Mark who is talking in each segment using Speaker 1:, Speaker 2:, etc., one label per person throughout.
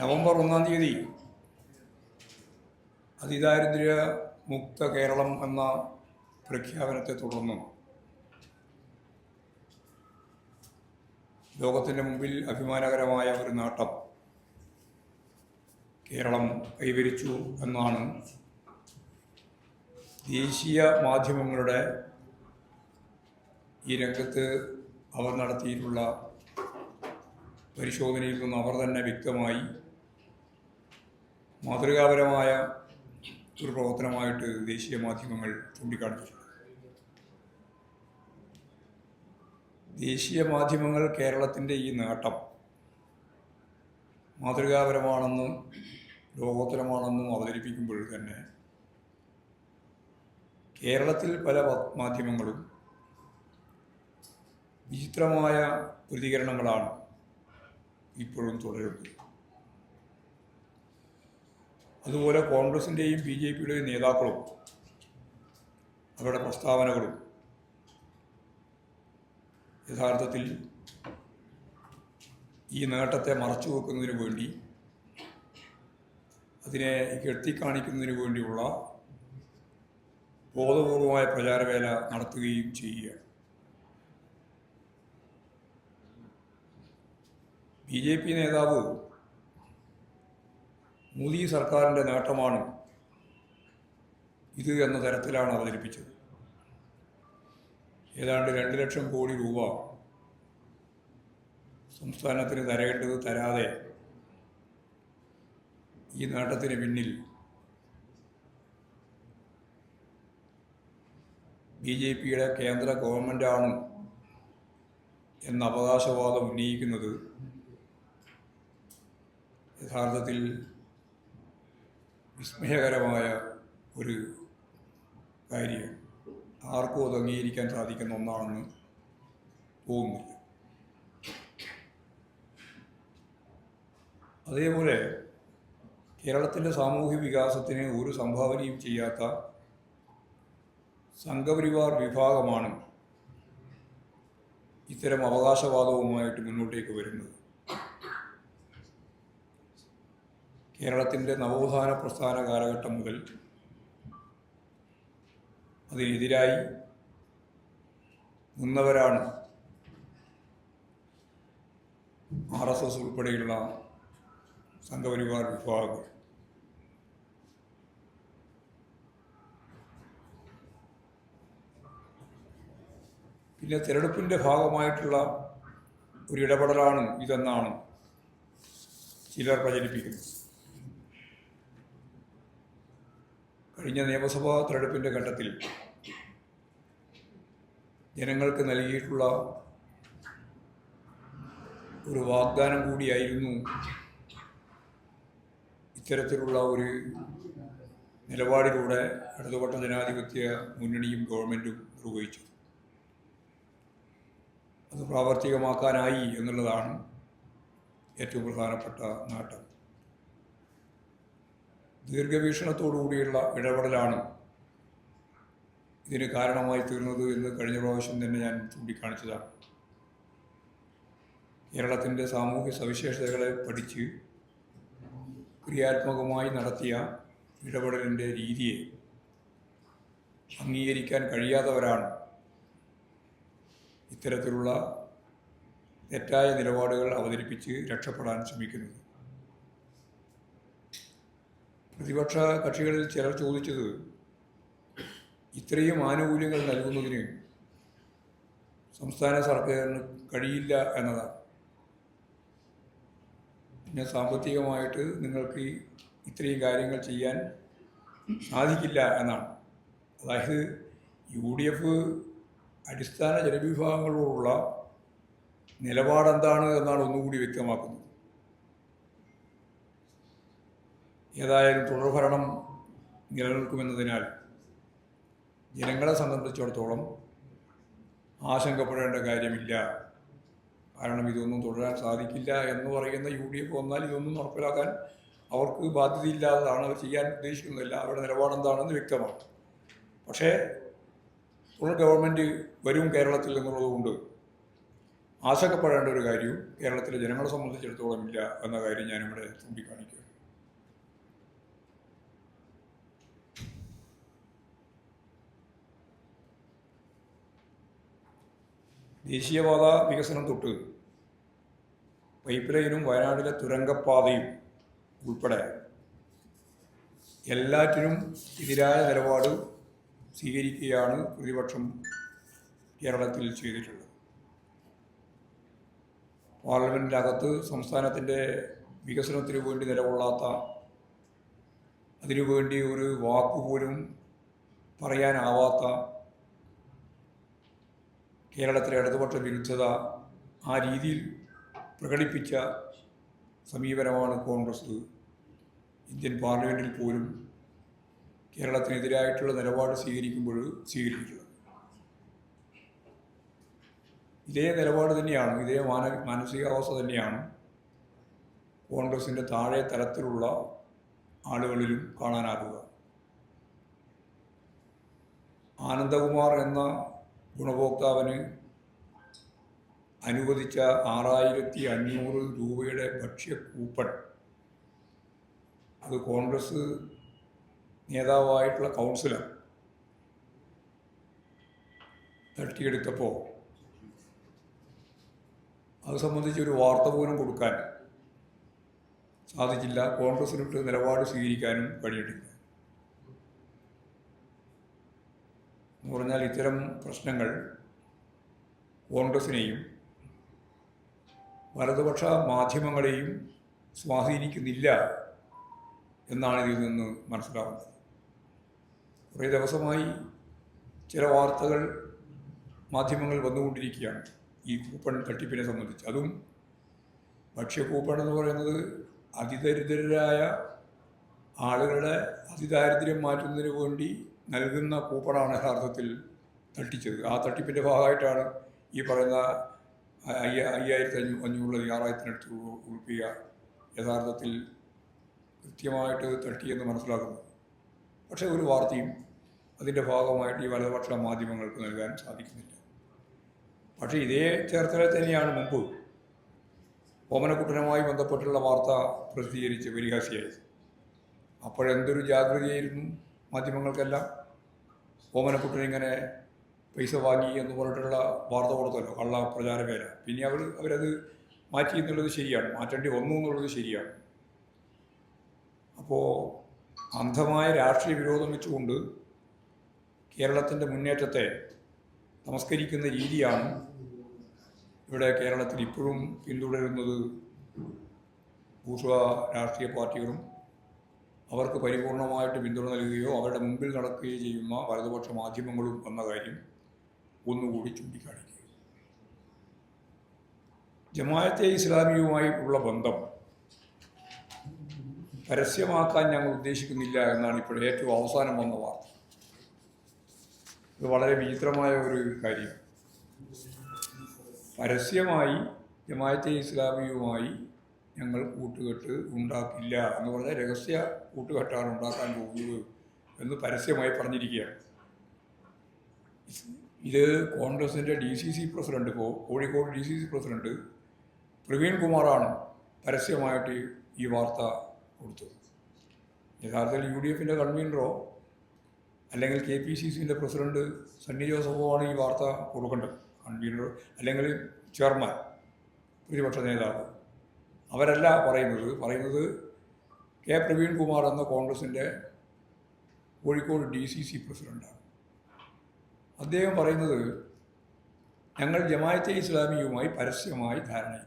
Speaker 1: November ഒന്നാം തീയതി. അതിദാരിദ്ര്യ മുക്ത കേരളം എന്ന പ്രഖ്യാപനത്തെ തുടർന്ന്. ലോകത്തിന്റെ മുമ്പിൽ അഭിമാനകരമായ ഒരു നേട്ടം കേരളം കൈവരിച്ചു എന്നാണ് ദേശീയ മാധ്യമങ്ങളുടെ ഈ രംഗത്ത് അവർ നടത്തിയിട്ടുള്ള പരിശോധനയിൽ നിന്ന് അവർ തന്നെ വ്യക്തമായി മാതൃകാപരമായ ഒരു പ്രവർത്തനമായിട്ട് ദേശീയ മാധ്യമങ്ങൾ ചൂണ്ടിക്കാണിച്ചിട്ടുണ്ട്. ദേശീയ മാധ്യമങ്ങൾ കേരളത്തിന്റെ ഈ നേട്ടം മാതൃകാപരമാണെന്നും ലോകോത്തരമാണെന്നും അവതരിപ്പിക്കുമ്പോൾ തന്നെ കേരളത്തിൽ പല മാധ്യമങ്ങളും വിചിത്രമായ പ്രതികരണങ്ങളാണ് ഇപ്പോഴും തുടരുന്നത്. അതുപോലെ കോൺഗ്രസിന്റെയും ബി ജെ പിയുടെയും നേതാക്കളും അവരുടെ പ്രസ്താവനകളും യഥാർത്ഥത്തിൽ ഈ നേട്ടത്തെ മറച്ചു വെക്കുന്നതിന് വേണ്ടി അതിനെ കെട്ടിക്കാണിക്കുന്നതിന് വേണ്ടിയുള്ള ബോധപൂർവമായ പ്രചാരവേല നടത്തുകയും ചെയ്യുകയാണ്. ബി ജെ പി നേതാവ് മോദി സർക്കാരിന്റെ നേട്ടമാണ് ഇത് എന്ന തരത്തിലാണ് അവതരിപ്പിച്ചത്. ഏതാണ്ട് രണ്ട് ലക്ഷം കോടി രൂപ സംസ്ഥാനത്തിന് തരേണ്ടത് തരാതെ ഈ നേട്ടത്തിന് പിന്നിൽ ബി ജെ പിയുടെ കേന്ദ്ര ഗവൺമെന്റാണ് എന്ന അവകാശവാദം ഉന്നയിക്കുന്നത് യഥാർത്ഥത്തിൽ വിസ്മയകരമായ ഒരു കാര്യം. ആർക്കും അത് അംഗീകരിക്കാൻ സാധിക്കുന്ന ഒന്നാണെന്ന് തോന്നുന്നില്ല. അതേപോലെ കേരളത്തിന്റെ സാമൂഹ്യ വികാസത്തിന് ഒരു സംഭാവനയും ചെയ്യാത്ത സംഘപരിവാർ വിഭാഗമാണ് ഇത്തരം അവകാശവാദവുമായിട്ട് മുന്നോട്ടേക്ക് വരുന്നത്. കേരളത്തിന്റെ നവോത്ഥാന പ്രസ്ഥാന കാലഘട്ടം മുതൽ അതിനെതിരായി നിന്നവരാണ് ആർ എസ് എസ് ഉൾപ്പെടെയുള്ള സംഘപരിവാർ വിഭാഗങ്ങൾ പിന്നെ തിരഞ്ഞെടുപ്പിന്റെ ഭാഗമായിട്ടുള്ള ഒരു ഇടപെടലാണ് ഇതെന്നാണ് ചിലർ പ്രചരിപ്പിക്കുന്നത്. കഴിഞ്ഞ നിയമസഭാ തെരഞ്ഞെടുപ്പിന്റെ ഘട്ടത്തിൽ ജനങ്ങൾക്ക് നൽകിയിട്ടുള്ള ഒരു വാഗ്ദാനം കൂടിയായിരുന്നു ഇത്തരത്തിലുള്ള ഒരു നിലപാടിലൂടെ ഇടതുപക്ഷ ജനാധിപത്യ മുന്നണിയും ഗവൺമെന്റും നിർവഹിച്ചത്. അത് പ്രാവർത്തികമാക്കാനായി എന്നുള്ളതാണ് ഏറ്റവും പ്രധാനപ്പെട്ട നേട്ടം. ദീർഘവീക്ഷണത്തോടുകൂടിയുള്ള ഇടപെടലാണ് ഇതിന് കാരണമായി തീർന്നത് എന്ന് കഴിഞ്ഞ പ്രാവശ്യം തന്നെ ഞാൻ ചൂണ്ടിക്കാണിച്ചതാണ്. കേരളത്തിന്റെ സാമൂഹ്യ സവിശേഷതകളെ പഠിച്ച് ക്രിയാത്മകമായി നടത്തിയ ഇടപെടലിന്റെ രീതിയെ അംഗീകരിക്കാൻ കഴിയാത്തവരാണ് ഇത്തരത്തിലുള്ള തെറ്റായ നിലപാടുകൾ അവതരിപ്പിച്ച് രക്ഷപ്പെടാൻ ശ്രമിക്കുന്നത്. പ്രതിപക്ഷ കക്ഷികളിൽ ചിലർ ചോദിച്ചത് ഇത്രയും ആനുകൂല്യങ്ങൾ നൽകുന്നതിന് സംസ്ഥാന സർക്കാരിന് കഴിയില്ല എന്നതാണ്. പിന്നെ സാമ്പത്തികമായിട്ട് നിങ്ങൾക്ക് ഇത്രയും കാര്യങ്ങൾ ചെയ്യാൻ സാധിക്കില്ല എന്നാണ്. അതായത് യു ഡി എഫ് അടിസ്ഥാന ജനവിഭാഗങ്ങളോടുള്ള നിലപാടെന്താണ് എന്നാണ് ഒന്നുകൂടി വ്യക്തമാക്കുന്നത്. ഏതായാലും തുടർഭരണം നിലനിൽക്കുമെന്നതിനാൽ ജനങ്ങളെ സംബന്ധിച്ചിടത്തോളം ആശങ്കപ്പെടേണ്ട കാര്യമില്ല. കാരണം ഇതൊന്നും തുടരാൻ സാധിക്കില്ല എന്ന് പറയുന്ന യു ഡി എഫ് വന്നാൽ ഇതൊന്നും നടപ്പിലാക്കാൻ അവർക്ക് ബാധ്യതയില്ലാത്തതാണ് അവർ ചെയ്യാൻ ഉദ്ദേശിക്കുന്നില്ല അവരുടെ നിലപാടെന്താണെന്ന് വ്യക്തമാണ്. പക്ഷേ തുടർ ഗവൺമെന്റ് വരും കേരളത്തിൽ എന്നുള്ളതുകൊണ്ട് ആശങ്കപ്പെടേണ്ട ഒരു കാര്യവും കേരളത്തിലെ ജനങ്ങളെ സംബന്ധിച്ചിടത്തോളം ഇല്ല എന്ന കാര്യം ഞാനിവിടെ ചൂണ്ടിക്കാണിക്കുക ദേശീയപാത വികസനം തൊട്ട് പൈപ്പ് ലൈനും വയനാട്ടിലെ തുരങ്കപ്പാതയും ഉൾപ്പെടെ എല്ലാറ്റിനും എതിരായ നിലപാട് സ്വീകരിക്കുകയാണ് പ്രതിപക്ഷം കേരളത്തിൽ ചെയ്തിട്ടുള്ളത്. പാർലമെന്റിനകത്ത് സംസ്ഥാനത്തിന്റെ വികസനത്തിന് വേണ്ടി നിലകൊള്ളാത്ത അതിനുവേണ്ടി ഒരു വാക്കുപോലും പറയാനാവാത്ത കേരളത്തിലെ ഇടതുപക്ഷ വിരുദ്ധത ആ രീതിയിൽ പ്രകടിപ്പിച്ച സമീപനമാണ് കോൺഗ്രസ്. ഇന്ത്യൻ പാർലമെന്റിൽ പോലും കേരളത്തിനെതിരായിട്ടുള്ള നിലപാട് സ്വീകരിക്കുമ്പോൾ സ്വീകരിച്ചിട്ടുള്ളത്. ഇതേ നിലപാട് തന്നെയാണ് ഇതേ മാന മാനസികാവസ്ഥ തന്നെയാണ് കോൺഗ്രസിന്റെ താഴെ തലത്തിലുള്ള ആളുകളിലും കാണാനാകുക. ആനന്ദകുമാർ എന്ന ഗുണഭോക്താവിന് അനുവദിച്ച ആറായിരത്തി അഞ്ഞൂറ് രൂപയുടെ ഭക്ഷ്യ കൂപ്പൺ. അത് കോൺഗ്രസ് നേതാവായിട്ടുള്ള കൗൺസിലർ തട്ടിയെടുത്തപ്പോൾ അത് സംബന്ധിച്ച് ഒരു വാർത്ത പോലും കൊടുക്കാൻ സാധിച്ചില്ല. കോൺഗ്രസിനിട്ട് നിലപാട് സ്വീകരിക്കാനും കഴിഞ്ഞിട്ടില്ല എന്ന് പറഞ്ഞാൽ ഇത്തരം പ്രശ്നങ്ങൾ കോൺഗ്രസിനെയും വലതുപക്ഷ മാധ്യമങ്ങളെയും സ്വാധീനിക്കുന്നില്ല എന്നാണ് ഇതിൽ നിന്ന് മനസ്സിലാവുന്നത്. കുറേ ദിവസമായി ചില വാർത്തകൾ മാധ്യമങ്ങൾ വന്നുകൊണ്ടിരിക്കുകയാണ്. ഈ കൂപ്പൺ തട്ടിപ്പിനെ സംബന്ധിച്ച്. അതും ഭക്ഷ്യ കൂപ്പൺ എന്ന് പറയുന്നത് അതിദരിദ്രരായ ആളുകളുടെ അതിദാരിദ്ര്യം മാറ്റുന്നതിന് വേണ്ടി നൽകുന്ന കൂപ്പണാണ് യഥാർത്ഥത്തിൽ തട്ടിച്ചത്. ആ തട്ടിപ്പിന്റെ ഭാഗമായിട്ടാണ് ഈ പറയുന്ന അയ്യ അയ്യായിരത്തി അഞ്ഞൂ അഞ്ഞൂറുള്ളത് ആറായിരത്തിനടുത്ത് ഉൾപ്പിക യഥാർത്ഥത്തിൽ കൃത്യമായിട്ട് തട്ടിയെന്ന് മനസ്സിലാക്കുന്നത് പക്ഷേ ഒരു വാർത്തയും അതിന്റെ ഭാഗമായിട്ട് ഈ വലതുപക്ഷ മാധ്യമങ്ങൾക്ക് നൽകാൻ സാധിക്കുന്നില്ല. പക്ഷേ ഇതേ ചേർത്തല തന്നെയാണ് മുമ്പ് ഓമനക്കുട്ടനുമായി ബന്ധപ്പെട്ടുള്ള വാർത്ത പ്രസിദ്ധീകരിച്ച് പരിഹാസിയായത്. അപ്പോഴെന്തൊരു ജാഗ്രതയായിരുന്നു മാധ്യമങ്ങൾക്കെല്ലാം? ഓമനക്കുട്ടൻ ഇങ്ങനെ പൈസ വാങ്ങി എന്ന് പറഞ്ഞിട്ടുള്ള വാർത്ത കൊടുത്തല്ലോ കള്ള പ്രചാരവേല പിന്നെ അവർ അവരത് മാറ്റി എന്നുള്ളത് ശരിയാണ്. മാറ്റേണ്ടി വന്നു എന്നുള്ളത് ശരിയാണ്. അപ്പോൾ അന്ധമായ രാഷ്ട്രീയ വിരോധം വെച്ചുകൊണ്ട് കേരളത്തിന്റെ മുന്നേറ്റത്തെ നമസ്കരിക്കുന്ന രീതിയാണ് ഇവിടെ കേരളത്തിൽ ഇപ്പോഴും പിന്തുടരുന്നത് ഭൂഷ രാഷ്ട്രീയ പാർട്ടികളും അവർക്ക് പരിപൂർണമായിട്ട് പിന്തുണ നൽകുകയോ അവരുടെ മുമ്പിൽ നടക്കുകയോ ചെയ്യുന്ന വലതുപക്ഷ മാധ്യമങ്ങളും എന്ന കാര്യം ഒന്നുകൂടി ചൂണ്ടിക്കാണിക്കുക. ജമാഅത്തെ ഇസ്ലാമിയുമായി ഉള്ള ബന്ധം പരസ്യമാക്കാൻ ഞങ്ങൾ ഉദ്ദേശിക്കുന്നില്ല എന്നാണ് ഇപ്പോൾ ഏറ്റവും അവസാനം വന്ന വാർത്ത. ഇത് വളരെ വിചിത്രമായ ഒരു കാര്യം. പരസ്യമായി ജമാഅത്തെ ഇസ്ലാമിയുമായി ഞങ്ങൾ കൂട്ടുകെട്ട് ഉണ്ടാക്കില്ല എന്ന് പറഞ്ഞാൽ രഹസ്യ കൂട്ടുകെട്ടാണ് ഉണ്ടാക്കാൻ പോകുന്നത് എന്ന് പരസ്യമായി പറഞ്ഞിരിക്കുകയാണ്. ഇത് കോൺഗ്രസിന്റെ D C C president Kozhikode D C C president Praveen കുമാറാണ് പരസ്യമായിട്ട് ഈ വാർത്ത കൊടുത്തത്. യഥാർത്ഥത്തിൽ യു ഡി എഫിന്റെ കൺവീനറോ അല്ലെങ്കിൽ കെ പി സി സിന്റെ പ്രസിഡന്റ് സണ്ണി ജോസഫോ ആണ് ഈ വാർത്ത കൊടുക്കേണ്ടത്. കൺവീനർ അല്ലെങ്കിൽ ചെയർമാൻ പ്രതിപക്ഷ നേതാവ്. അവരല്ല പറയുന്നത്. പറയുന്നത് കെ പ്രവീൺകുമാർ എന്ന കോൺഗ്രസിന്റെ കോഴിക്കോട് ഡി സി സി പ്രസിഡന്റാണ് അദ്ദേഹം പറയുന്നത് ഞങ്ങൾ ജമാഅത്തെ ഇസ്ലാമിയുമായി പരസ്യമായി ധാരണയില്ല.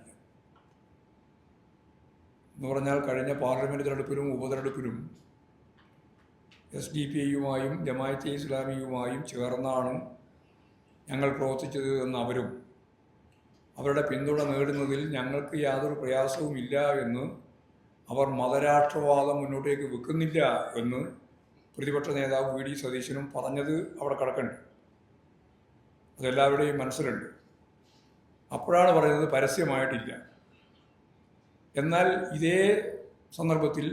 Speaker 1: എന്ന് പറഞ്ഞാൽ കഴിഞ്ഞ പാർലമെന്റ് തെരഞ്ഞെടുപ്പിലും ഉപതെരഞ്ഞെടുപ്പിലും എസ് ഡി പി ഐയുമായും ജമാഅത്തെ ഇസ്ലാമിയുമായും ചേർന്നാണ് ഞങ്ങൾ പ്രവർത്തിച്ചത് എന്ന് അവരും അവരുടെ പിന്തുണ നേടുന്നതിൽ ഞങ്ങൾക്ക് യാതൊരു പ്രയാസവുമില്ല എന്ന് അവർ മതരാഷ്ട്രവാദം മുന്നോട്ടേക്ക് വെക്കുന്നില്ല എന്ന് പ്രതിപക്ഷ നേതാവ് വി ഡി സതീശനും പറഞ്ഞത് അവിടെ കിടക്കുന്നുണ്ട് അതെല്ലാവരുടെയും മനസ്സിലുണ്ട്. അപ്പോഴാണ് പറയുന്നത് പരസ്യമായിട്ടില്ല. എന്നാൽ ഇതേ സന്ദർഭത്തിൽ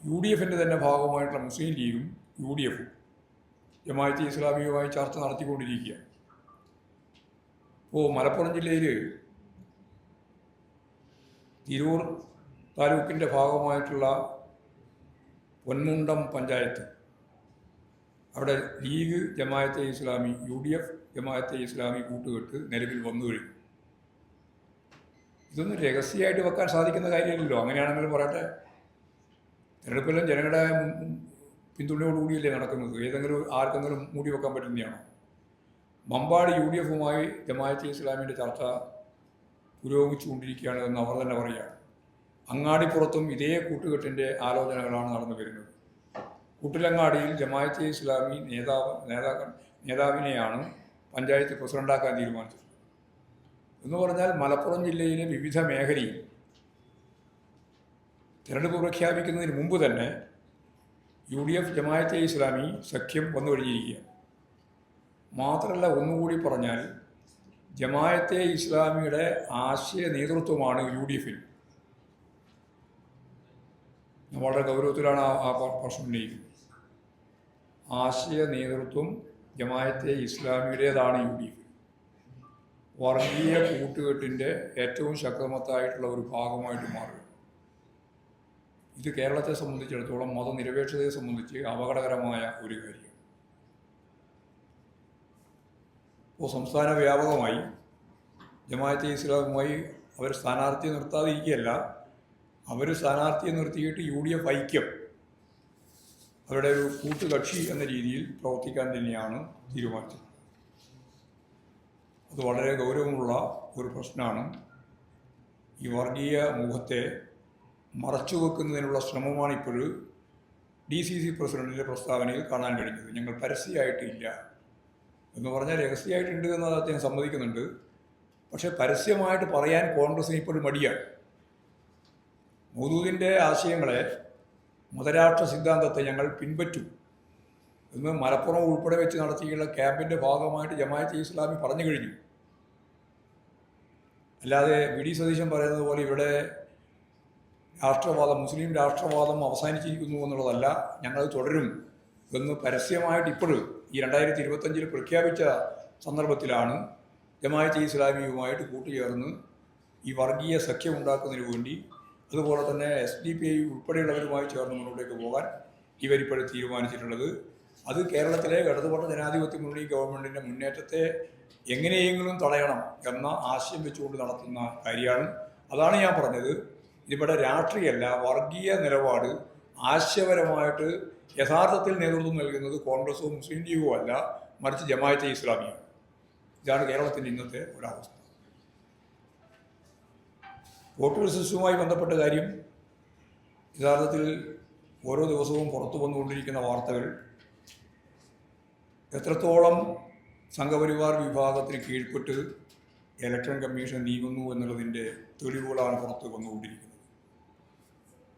Speaker 1: യു ഡി എഫിന്റെ തന്നെ ഭാഗമായിട്ടുള്ള മുസ്ലിം ലീഗും യു ഡി എഫും ജമാഅത്തെ ഇസ്ലാമിയുമായി ചർച്ച നടത്തിക്കൊണ്ടിരിക്കുകയാണ്. ഇപ്പോൾ മലപ്പുറം ജില്ലയിൽ തിരൂർ താലൂക്കിന്റെ ഭാഗമായിട്ടുള്ള പൊന്മുണ്ടം പഞ്ചായത്ത്. അവിടെ league Jamaat Islami U D F Jamaat Islami കൂട്ടുകെട്ട് നിലവിൽ വന്നു കഴിഞ്ഞു. ഇതൊന്നും രഹസ്യമായിട്ട് വെക്കാൻ സാധിക്കുന്ന കാര്യമില്ലല്ലോ. അങ്ങനെയാണെങ്കിലും പറയട്ടെ തിരഞ്ഞെടുപ്പെല്ലാം ജനങ്ങളുടെ പിന്തുണയോടുകൂടിയല്ലേ നടക്കുന്നത്? ഏതെങ്കിലും ആർക്കെങ്കിലും മൂടി വെക്കാൻ പറ്റുന്നതാണോ? മമ്പാട് യു ഡി എഫുമായി ജമാഅത്തെ ഇസ്ലാമിന്റെ ചർച്ച പുരോഗമിച്ചുകൊണ്ടിരിക്കുകയാണ് എന്ന് അവർ തന്നെ പറയുകയാണ്. അങ്ങാടിപ്പുറത്തും ഇതേ കൂട്ടുകെട്ടിന്റെ ആലോചനകളാണ് നടന്നു വരുന്നത്. കൂട്ടിലങ്ങാടിയിൽ ജമാഅത്തെ ഇസ്ലാമി നേതാവ് നേതാക്കൾ നേതാവിനെയാണ് പഞ്ചായത്ത് പ്രസിഡന്റാക്കാൻ തീരുമാനിച്ചത്. എന്ന് പറഞ്ഞാൽ മലപ്പുറം ജില്ലയിലെ വിവിധ മേഖലയിൽ തിരഞ്ഞെടുപ്പ് പ്രഖ്യാപിക്കുന്നതിന് മുമ്പ് തന്നെ U D F Jamaat Islami സഖ്യം വന്നു കഴിഞ്ഞിരിക്കുകയാണ് മാത്രമല്ല ഒന്നുകൂടി പറഞ്ഞാൽ ജമായത്തെ ഇസ്ലാമിയുടെ ആശയ നേതൃത്വമാണ് യു ഡി എഫിൽ വളരെ ഗൗരവത്തിലാണ് ആ പ്രശ്നം ഉന്നയിക്കുന്നത്. ആശയ നേതൃത്വം ജമായത്തെ ഇസ്ലാമിയുടേതാണ് യു ഡി എഫ് വർഗീയ കൂട്ടുകെട്ടിന്റെ ഏറ്റവും ശക്തമത്തായിട്ടുള്ള ഒരു ഭാഗമായിട്ട് മാറുക. ഇത് കേരളത്തെ സംബന്ധിച്ചിടത്തോളം മതനിരപേക്ഷതയെ സംബന്ധിച്ച് അപകടകരമായ ഒരു കാര്യമാണ്. ഇപ്പോൾ സംസ്ഥാന വ്യാപകമായി ജമാഅത്തെ ഇസ്ലാമുമായി അവർ സ്ഥാനാർത്ഥി നിർത്താതിരിക്കുകയല്ല അവർ സ്ഥാനാർത്ഥിയെ നിർത്തിയിട്ട് യു ഡി എഫ് ഐക്യം അവരുടെ ഒരു കൂട്ടുകക്ഷി എന്ന രീതിയിൽ പ്രവർത്തിക്കാൻ തന്നെയാണ് തീരുമാനിച്ചത്. അത് വളരെ ഗൗരവമുള്ള ഒരു പ്രശ്നമാണ്. ഈ വർഗീയ മുഖത്തെ മറച്ചു വെക്കുന്നതിനുള്ള ശ്രമമാണ് ഇപ്പോൾ ഡി സി സി പ്രസിഡന്റിന്റെ പ്രസ്താവനയിൽ കാണാൻ കഴിഞ്ഞത്. ഞങ്ങൾ പരസ്യമായിട്ടില്ല. എന്ന് പറഞ്ഞാൽ രഹസ്യമായിട്ടുണ്ട് എന്ന് അദ്ദേഹം സമ്മതിക്കുന്നുണ്ട്. പക്ഷേ പരസ്യമായിട്ട് പറയാൻ കോൺഗ്രസിന് ഇപ്പോൾ മടിയാണ്. മൗദൂദിന്റെ ആശയങ്ങളെ മതരാഷ്ട്ര സിദ്ധാന്തത്തെ ഞങ്ങൾ പിൻപറ്റും എന്ന് മലപ്പുറം ഉൾപ്പെടെ വെച്ച് നടത്തിയുള്ള ക്യാമ്പിന്റെ ഭാഗമായിട്ട് ജമാഅത്തെ ഇസ്ലാമി പറഞ്ഞു കഴിഞ്ഞു. അല്ലാതെ വി ഡി സതീശൻ പറയുന്നത് പോലെ ഇവിടെ രാഷ്ട്രവാദം മുസ്ലിം രാഷ്ട്രവാദം അവസാനിച്ചിരിക്കുന്നു എന്നുള്ളതല്ല ഞങ്ങൾ തുടരും എന്ന് പരസ്യമായിട്ട് ഇപ്പോഴും ഈ രണ്ടായിരത്തി ഇരുപത്തഞ്ചിൽ പ്രഖ്യാപിച്ച സന്ദർഭത്തിലാണ് ജമാഅത്തെ ഇസ്ലാമിയുമായിട്ട് കൂട്ടുചേർന്ന് ഈ വർഗീയ സഖ്യം ഉണ്ടാക്കുന്നതിന് വേണ്ടി അതുപോലെ തന്നെ എസ് ഡി പി ഐ ഉൾപ്പെടെയുള്ളവരുമായി ചേർന്ന് മുന്നോട്ടേക്ക് പോകാൻ ഇവരിപ്പോഴും തീരുമാനിച്ചിട്ടുള്ളത്. അത് കേരളത്തിലെ ഇടതുപക്ഷ ജനാധിപത്യ മുന്നണി ഗവൺമെന്റിന്റെ മുന്നേറ്റത്തെ എങ്ങനെയെങ്കിലും തടയണം എന്ന ആശയം വെച്ചുകൊണ്ട് നടത്തുന്ന കാര്യമാണ്. അതാണ് ഞാൻ പറഞ്ഞത്. ഇവിടെ രാഷ്ട്രീയമല്ല വർഗീയ നിലപാട് ആശയപരമായിട്ട് യഥാർത്ഥത്തിൽ നേതൃത്വം നൽകുന്നത് കോൺഗ്രസോ മുസ്ലിം ലീഗോ അല്ല മറിച്ച് ജമാഅത്തെ ഇസ്ലാമിയാണ് ഇതാണ് കേരളത്തിന്റെ ഇന്നത്തെ ഒരവസ്ഥ. വോട്ടർ സിസ്റ്റവുമായി ബന്ധപ്പെട്ട കാര്യം യഥാർത്ഥത്തിൽ ഓരോ ദിവസവും പുറത്തു വന്നുകൊണ്ടിരിക്കുന്ന വാർത്തകൾ എത്രത്തോളം സംഘപരിവാർ വിഭാഗത്തിന് കീഴ്പ്പെട്ട് ഇലക്ഷൻ കമ്മീഷൻ നീങ്ങുന്നു എന്നുള്ളതിന്റെ തെളിവുകളാണ് പുറത്ത് വന്നുകൊണ്ടിരിക്കുന്നത്.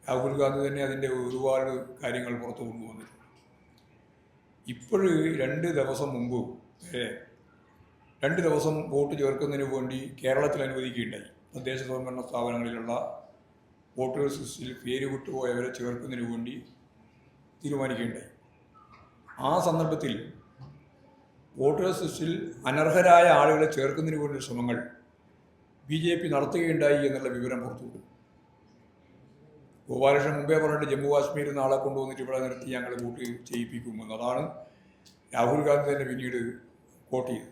Speaker 1: രാഹുൽ ഗാന്ധി തന്നെ അതിന്റെ ഒരുപാട് കാര്യങ്ങൾ പുറത്തു കൊണ്ടുവന്നിട്ടുണ്ട്. ഇപ്പോഴ് രണ്ട് ദിവസം മുമ്പ് രണ്ട് ദിവസം വോട്ട് ചേർക്കുന്നതിന് വേണ്ടി കേരളത്തിൽ അനുവദിക്കുകയുണ്ടായി. തദ്ദേശ സ്വയംഭരണ സ്ഥാപനങ്ങളിലുള്ള വോട്ടേഴ്സ് ലിസ്റ്റിൽ പേര് വിട്ടുപോയവരെ ചേർക്കുന്നതിന് വേണ്ടി തീരുമാനിക്കുകയുണ്ടായി. ആ സന്ദർഭത്തിൽ വോട്ടേഴ്സ് ലിസ്റ്റിൽ അനർഹരായ ആളുകളെ ചേർക്കുന്നതിന് വേണ്ടിയുള്ള ശ്രമങ്ങൾ ബി ജെ പി നടത്തുകയുണ്ടായി എന്നുള്ള വിവരം പുറത്തുവിട്ടു ഗോപാലകൃഷ്ണൻ മുമ്പേ പറഞ്ഞിട്ട് ജമ്മു കാശ്മീരിൽ നാളെ കൊണ്ടുവന്നിട്ട് ഇവിടെ നിർത്തി ഞങ്ങൾ വോട്ട് ചെയ്യിപ്പിക്കുമെന്ന്. അതാണ് രാഹുൽ ഗാന്ധി തന്നെ പിന്നീട് കോട്ട് ചെയ്തത്.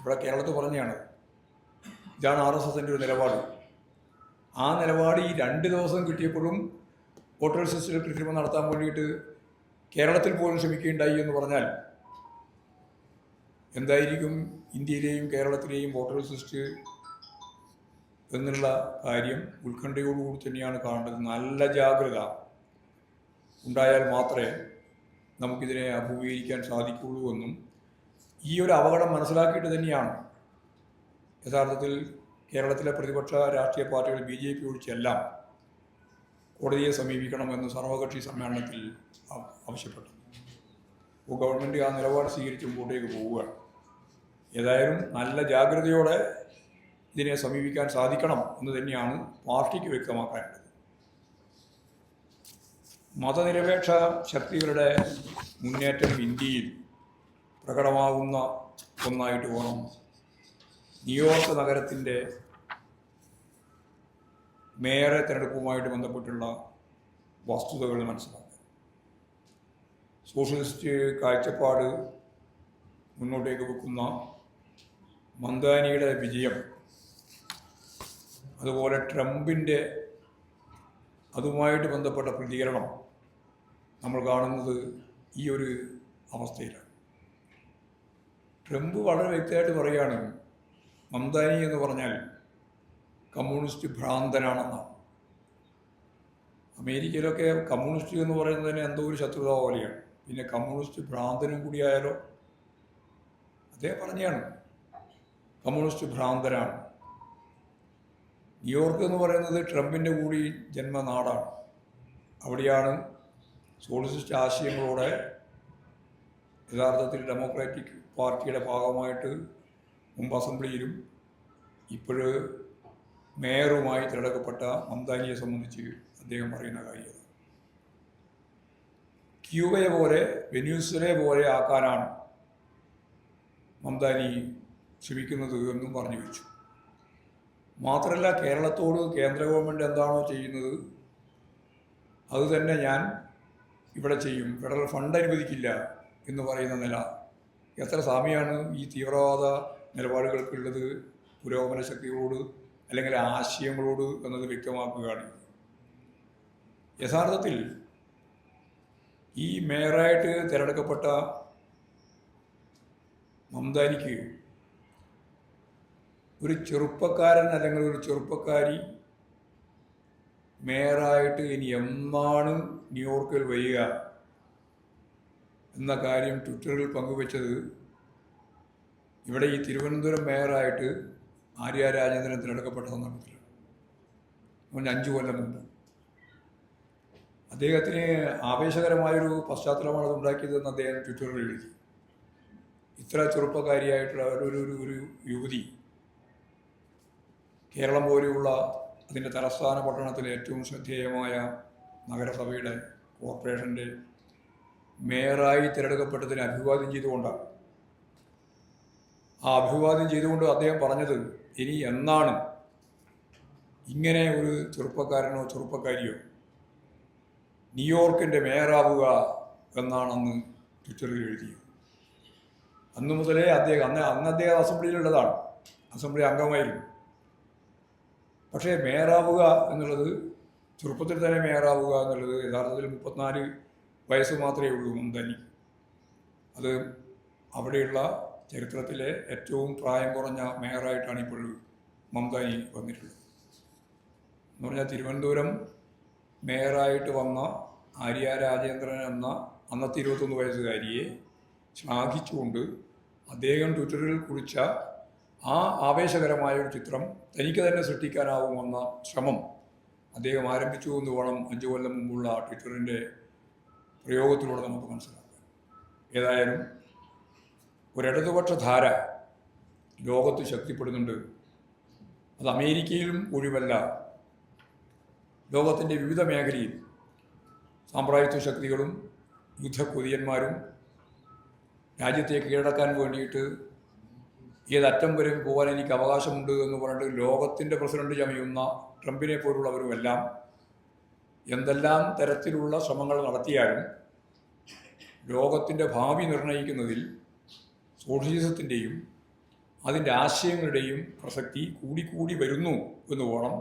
Speaker 1: ഇവിടെ കേരളത്തിൽ പറഞ്ഞാണ്. ഇതാണ് ആർ എസ് എസിന്റെ ഒരു നിലപാട്. ആ നിലപാട് ഈ രണ്ട് ദിവസം കിട്ടിയപ്പോഴും വോട്ടേഴ്സ് ലിസ്റ്റിൽ കൃത്രിമം നടത്താൻ വേണ്ടിയിട്ട് കേരളത്തിൽ പോലും ശ്രമിക്കുകയുണ്ടായി എന്ന് പറഞ്ഞാൽ എന്തായിരിക്കും? ഇന്ത്യയിലെയും കേരളത്തിലെയും വോട്ടേഴ്സ് ലിസ്റ്റ് എന്നുള്ള കാര്യം ഉത്കണ്ഠയോടുകൂടി തന്നെയാണ് കാണേണ്ടത്. നല്ല ജാഗ്രത ഉണ്ടായാൽ മാത്രമേ നമുക്കിതിനെ അഭിമുഖീകരിക്കാൻ സാധിക്കുകയുള്ളൂ എന്നും ഈ ഒരു അപകടം മനസ്സിലാക്കിയിട്ട് തന്നെയാണ്. യഥാർത്ഥത്തിൽ കേരളത്തിലെ പ്രതിപക്ഷ രാഷ്ട്രീയ പാർട്ടികൾ ബി ജെ പി ഒഴിച്ചെല്ലാം കോടതിയെ സമീപിക്കണമെന്ന് സർവകക്ഷി സമ്മേളനത്തിൽ ആവശ്യപ്പെട്ടു. അപ്പോൾ ഗവൺമെന്റ് ആ നിലപാട് സ്വീകരിച്ച് മുമ്പോട്ടേക്ക് പോവുകയാണ്. ഏതായാലും നല്ല ജാഗ്രതയോടെ ഇതിനെ സമീപിക്കാൻ സാധിക്കണം എന്ന് തന്നെയാണ് പാർട്ടിക്ക് വ്യക്തമാക്കാനുള്ളത്. മതനിരപേക്ഷ ശക്തികളുടെ മുന്നേറ്റം ഇന്ത്യയിൽ പ്രകടമാകുന്ന ഒന്നായിട്ട് വേണം ന്യൂയോർക്ക് നഗരത്തിന്റെ മേയറെ തിരഞ്ഞെടുപ്പുമായിട്ട് ബന്ധപ്പെട്ടുള്ള വസ്തുതകൾ മനസ്സിലാക്കുക സോഷ്യലിസ്റ്റ് കാഴ്ചപ്പാട് മുന്നോട്ടേക്ക് വെക്കുന്ന മന്ദാനിയുടെ വിജയം അതുപോലെ ട്രംപിന്റെ അതുമായിട്ട് ബന്ധപ്പെട്ട പ്രതികരണം നമ്മൾ കാണുന്നത് ഈ ഒരു അവസ്ഥയിലാണ്. ട്രംപ് വളരെ വ്യക്തമായിട്ട് പറയുകയാണ് മംദാനി എന്ന് പറഞ്ഞാൽ കമ്മ്യൂണിസ്റ്റ് ഭ്രാന്തനാണെന്നാണ്. അമേരിക്കയിലൊക്കെ കമ്മ്യൂണിസ്റ്റ് എന്ന് പറയുന്നതിന് എന്തോ ഒരു ശത്രുത പോലെയാണ്. പിന്നെ കമ്മ്യൂണിസ്റ്റ് ഭ്രാന്തനും കൂടിയായാലോ അദ്ദേഹം പറഞ്ഞാണ് കമ്മ്യൂണിസ്റ്റ് ഭ്രാന്തനാണ്. ന്യൂയോർക്ക് എന്ന് പറയുന്നത് ട്രംപിന്റെ കൂടി ജന്മനാടാണ്. അവിടെയാണ് സോഷ്യലിസ്റ്റ് ആശയങ്ങളോടെ യഥാർത്ഥത്തിൽ ഡെമോക്രാറ്റിക് പാർട്ടിയുടെ ഭാഗമായിട്ട് മുമ്പ് അസംബ്ലിയിലും ഇപ്പോഴ് മേയറുമായി തിരഞ്ഞെടുക്കപ്പെട്ട മംതാനിയെ സംബന്ധിച്ച് അദ്ദേഹം പറയുന്ന കാര്യം ക്യൂബയെ പോലെ വെനൂസുലെ പോലെ ആക്കാനാണ് മംതാനി ശ്രമിക്കുന്നത് എന്നും പറഞ്ഞു വെച്ചു. മാത്രമല്ല കേരളത്തോട് കേന്ദ്ര ഗവൺമെന്റ് എന്താണോ ചെയ്യുന്നത് അതുതന്നെ ഞാൻ ഇവിടെ ചെയ്യും. ഫെഡറൽ ഫണ്ട് അനുവദിക്കില്ല എന്ന് പറയുന്ന നില. എത്ര സാമ്യമാണ് ഈ തീവ്രവാദ നിലപാടുകൾക്കുള്ളത് പുരോഗമന ശക്തികളോട് അല്ലെങ്കിൽ ആശയങ്ങളോട് എന്നത് വ്യക്തമാക്കുകയാണ്. യഥാർത്ഥത്തിൽ ഈ മേയറായിട്ട് തിരഞ്ഞെടുക്കപ്പെട്ട മംദാനിക്ക് ഒരു ചെറുപ്പക്കാരൻ അല്ലെങ്കിൽ ഒരു ചെറുപ്പക്കാരി മേയറായിട്ട് ഇനി എന്നാണ് ന്യൂയോർക്കിൽ വരിക എന്ന കാര്യം ട്വിറ്ററിൽ പങ്കുവച്ചത് ഇവിടെ ഈ തിരുവനന്തപുരം മേയറായിട്ട് ആര്യ രാജേന്ദ്രൻ തിരഞ്ഞെടുക്കപ്പെട്ട സന്ദർഭത്തിലാണ് അവൻ അഞ്ചു കൊല്ലം മുമ്പ്. അദ്ദേഹത്തിന് ആവേശകരമായൊരു പശ്ചാത്തലമാണ് അത് ഉണ്ടാക്കിയതെന്ന് അദ്ദേഹം ട്വിറ്ററിൽ എഴുതി. ഇത്ര ചെറുപ്പക്കാരിയായിട്ടുള്ള ഒരു ഒരു യുവതി കേരളം പോലെയുള്ള അതിന്റെ തലസ്ഥാന പട്ടണത്തിലെ ഏറ്റവും ശ്രദ്ധേയമായ നഗരസഭയുടെ കോർപ്പറേഷന്റെ മേയറായി തിരഞ്ഞെടുക്കപ്പെട്ടതിന് അഭിവാദ്യം ചെയ്തുകൊണ്ടാണ്. ആ അഭിവാദ്യം ചെയ്തുകൊണ്ട് അദ്ദേഹം പറഞ്ഞത് ഇനി എന്നാണ്? ഇങ്ങനെ ഒരു ചെറുപ്പക്കാരനോ ചെറുപ്പക്കാരിയോ ന്യൂയോർക്കിന്റെ മേയറാവുക എന്നാണ് അന്ന് ട്വിറ്ററിൽ എഴുതിയത്. അന്ന് മുതലേ അദ്ദേഹം അന്ന് അന്ന് അദ്ദേഹം അസംബ്ലിയിലുള്ളതാണ്. അസംബ്ലി അംഗമായിരുന്നു. പക്ഷേ മേയറാവുക എന്നുള്ളത് ചെറുപ്പത്തിൽ തന്നെ മേയറാവുക എന്നുള്ളത് യഥാർത്ഥത്തിൽ മുപ്പത്തിനാല് വയസ്സ് മാത്രമേ ഉള്ളൂ മന്ദനി അത് അവിടെയുള്ള ചരിത്രത്തിലെ ഏറ്റവും പ്രായം കുറഞ്ഞ മേയറായിട്ടാണ് ഇപ്പോൾ മംതാനി വന്നിട്ടുള്ളത്. എന്ന് പറഞ്ഞാൽ തിരുവനന്തപുരം മേയറായിട്ട് വന്ന ആര്യ രാജേന്ദ്രൻ എന്ന അന്നത്തെ ഇരുപത്തൊന്ന് വയസ്സുകാരിയെ ശ്ലാഘിച്ചുകൊണ്ട് അദ്ദേഹം ട്വിറ്ററിൽ കുറിച്ച ആ ആവേശകരമായ ഒരു ചിത്രം തനിക്ക് തന്നെ സൃഷ്ടിക്കാനാവുമെന്ന ശ്രമം അദ്ദേഹം ആരംഭിച്ചു എന്ന് വേണം അഞ്ചു കൊല്ലം മുമ്പുള്ള ട്വിറ്ററിന്റെ പ്രയോഗത്തിലൂടെ നമുക്ക് മനസ്സിലാക്കാം. ഏതായാലും ഒരിടതുപക്ഷ ധാര ലോകത്ത് ശക്തിപ്പെടുന്നുണ്ട്. അത് അമേരിക്കയിലും ഒഴിവല്ല. ലോകത്തിന്റെ വിവിധ മേഖലയിൽ സാമ്പ്രായത്വ ശക്തികളും യുദ്ധ കൊതിയന്മാരും രാജ്യത്തെ കീഴടക്കാൻ വേണ്ടിയിട്ട് ഏതറ്റം വരെ പോകാൻ എനിക്ക് അവകാശമുണ്ട് എന്ന് പറഞ്ഞിട്ട് ലോകത്തിന്റെ പ്രസിഡന്റ് ചമയുന്ന ട്രംപിനെ പോലുള്ളവരുമെല്ലാം എന്തെല്ലാം തരത്തിലുള്ള ശ്രമങ്ങൾ നടത്തിയാലും ലോകത്തിന്റെ ഭാവി നിർണയിക്കുന്നതിൽ സോഷ്യലിസത്തിന്റെയും അതിന്റെ ആശയങ്ങളുടെയും പ്രസക്തി കൂടിക്കൂടി വരുന്നു എന്ന് വേണം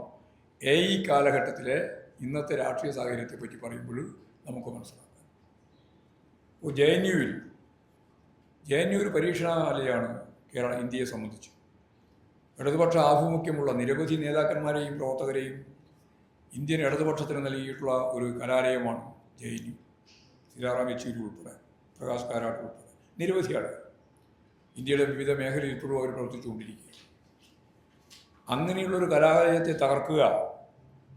Speaker 1: എ ഈ കാലഘട്ടത്തിലെ ഇന്നത്തെ രാഷ്ട്രീയ സാഹചര്യത്തെ പറ്റി പറയുമ്പോൾ നമുക്ക് മനസ്സിലാക്കാം. ഇപ്പോൾ ജെ എൻ യുവിൽ ജെ എൻ യു ഒരു പരീക്ഷണാലയാണ് കേരള ഇന്ത്യയെ സംബന്ധിച്ച്. ഇടതുപക്ഷ ആഭിമുഖ്യമുള്ള നിരവധി നേതാക്കന്മാരെയും പ്രവർത്തകരെയും ഇന്ത്യൻ ഇടതുപക്ഷത്തിന് നൽകിയിട്ടുള്ള ഒരു കലാലയമാണ് J N U Sitaram Yechury ഉൾപ്പെടെ പ്രകാശ് കാരാട്ട് ഉൾപ്പെടെ നിരവധി ആളുകൾ ഇന്ത്യയുടെ വിവിധ മേഖലയിൽ ഇപ്പോഴും അവർ പ്രവർത്തിച്ചുകൊണ്ടിരിക്കുക അങ്ങനെയുള്ളൊരു കലാലയത്തെ തകർക്കുക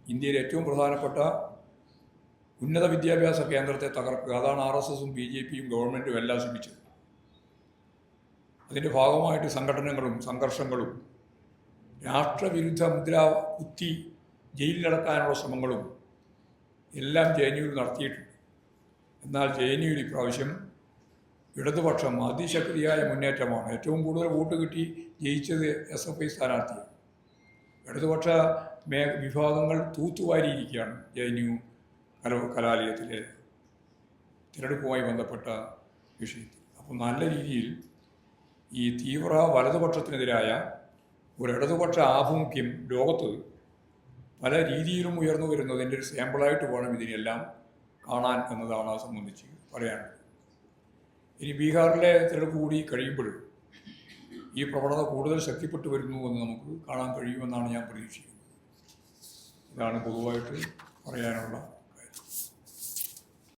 Speaker 1: ഇന്ത്യയിലെ ഏറ്റവും പ്രധാനപ്പെട്ട ഉന്നത വിദ്യാഭ്യാസ കേന്ദ്രത്തെ തകർക്കുക അതാണ് ആർ എസ് എസും ബി ജെ പിയും ഗവൺമെന്റും എല്ലാം ശ്രമിച്ചത്. അതിന്റെ ഭാഗമായിട്ട് സംഘടനകളും സംഘർഷങ്ങളും രാഷ്ട്രവിരുദ്ധ മുദ്ര കുത്തി ജയിലിലടക്കാനുള്ള ശ്രമങ്ങളും എല്ലാം ജെ എൻ യുവിൽ നടത്തിയിട്ടുണ്ട്. എന്നാൽ ജെ എൻ യുവിൽ ഇപ്രാവശ്യം ഇടതുപക്ഷം അതിശക്തിയായ മുന്നേറ്റമാണ്. ഏറ്റവും കൂടുതൽ വോട്ട് കിട്ടി ജയിച്ചത് എസ് എഫ് ഐ സ്ഥാനാർത്ഥിയാണ്. ഇടതുപക്ഷ മേ വിഭാഗങ്ങൾ തൂത്തുവാരിയിരിക്കുകയാണ് ജെ എൻ യു കല കലാലയത്തിലെ തിരഞ്ഞെടുപ്പുമായി ബന്ധപ്പെട്ട വിഷയത്തിൽ. അപ്പോൾ നല്ല രീതിയിൽ ഈ തീവ്ര വലതുപക്ഷത്തിനെതിരായ ഒരു ഇടതുപക്ഷ ആഭിമുഖ്യം ലോകത്ത് പല രീതിയിലും ഉയർന്നു വരുന്നതിന്റെ ഒരു സാമ്പിളായിട്ട് വേണം ഇതിനെല്ലാം കാണാൻ എന്നതാണ് അത് സംബന്ധിച്ച് പറയാനുള്ളത്. ഇനി ബീഹാറിലെ തിരഞ്ഞെടുപ്പ് കൂടി കഴിയുമ്പോൾ ഈ പ്രവണത കൂടുതൽ ശക്തിപ്പെട്ടു വരുന്നു എന്ന് നമുക്ക് കാണാൻ കഴിയുമെന്നാണ് ഞാൻ പ്രതീക്ഷിക്കുന്നത്. ഇതാണ് പൊതുവായിട്ട് പറയാനുള്ള